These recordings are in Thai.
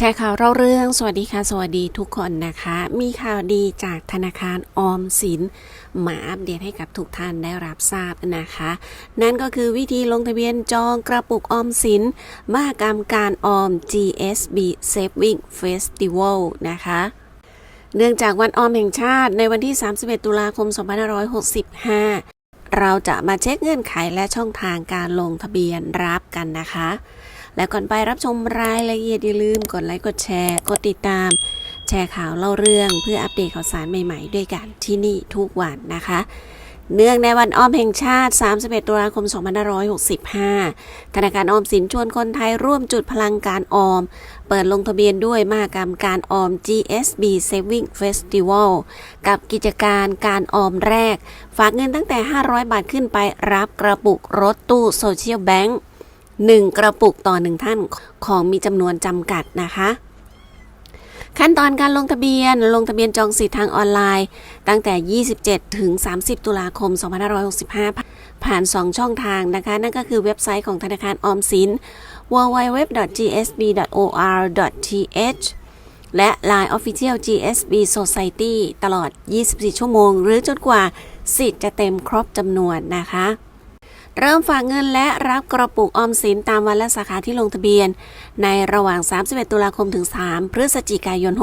แชร์ข่าวเล่าเรื่องสวัสดีค่ะ สวัสดีทุกคนนะคะ มีข่าวดีจากธนาคารออมสินมาอัปเดตให้กับทุกท่านได้รับทราบนะคะ นั่นก็คือวิธีลงทะเบียนจองกระปุกออมสินมหกรรมการออม GSB Saving Festival นะคะเนื่องจากวันออมแห่งชาติในวันที่ 31 ตุลาคม 2565 เราจะมาเช็คเงื่อนไขและช่องทางการลงทะเบียนรับกันนะคะ และก่อนไปรับชมรายละเอียดอย่าลืมกดไลค์กดแชร์ กดติดตาม แชร์ข่าวเล่าเรื่องเพื่ออัปเดตข่าวสารใหม่ๆ ด้วยกันที่นี่ทุกวันนะคะเนื่องในวันออมแห่งชาติ 31 ตุลาคม 2565 ธนาคารออมสินชวนคนไทยร่วมจุดพลังการออม เปิดลงทะเบียนด้วยมหกรรมการออม GSB Saving Festival กับกิจการการออมแรก ฝากเงินตั้งแต่ 500 บาทขึ้นไปรับกระปุกรถตู้โซเชียลแบงค์ 1 กระปุกต่อ 1 ท่านของมีจำนวนจำกัดนะคะ ขั้นตอนการลงทะเบียนลงทะเบียนจองสิทธิ์ทางออนไลน์ ตั้งแต่ 27 ถึง 30 ตุลาคม 2565 ผ่าน 2 ช่องทางนะคะ นั่นก็คือเว็บไซต์ของธนาคารออมสิน www.gsb.or.th และ Line Official GSB Society ตลอด 24 ชั่วโมง หรือจนกว่าสิทธิ์จะเต็มครบจำนวนนะคะ เริ่มฝากเงินและรับกระปุกออมสินตามวันและสาขาที่ลงทะเบียน ในระหว่าง 31 ตุลาคมถึง 3 พฤศจิกายน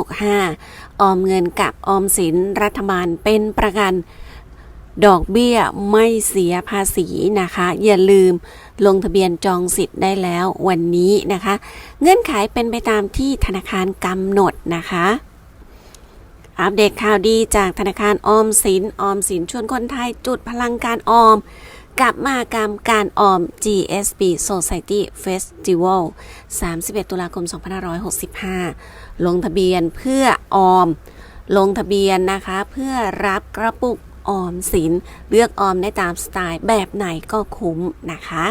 65 ออมเงินกับออมสินรัฐบาลเป็นประกัน ดอกเบี้ยไม่เสียภาษีนะคะ อย่าลืมลงทะเบียนจองสิทธิ์ได้แล้ววันนี้นะคะ เงื่อนไขเป็นไปตามที่ธนาคารกำหนดนะคะอัปเดตข่าวดีจากธนาคารออมสิน ออมสินชวนคนไทยจุดพลังการออม กับมากรรมการออม GSB Society Festival 31 ตุลาคม 2565 ลงทะเบียนเพื่อออม ลงทะเบียนนะคะ เพื่อรับกระปุกออมสิน เลือกออมได้ตามสไตล์แบบไหนก็คุ้มนะคะ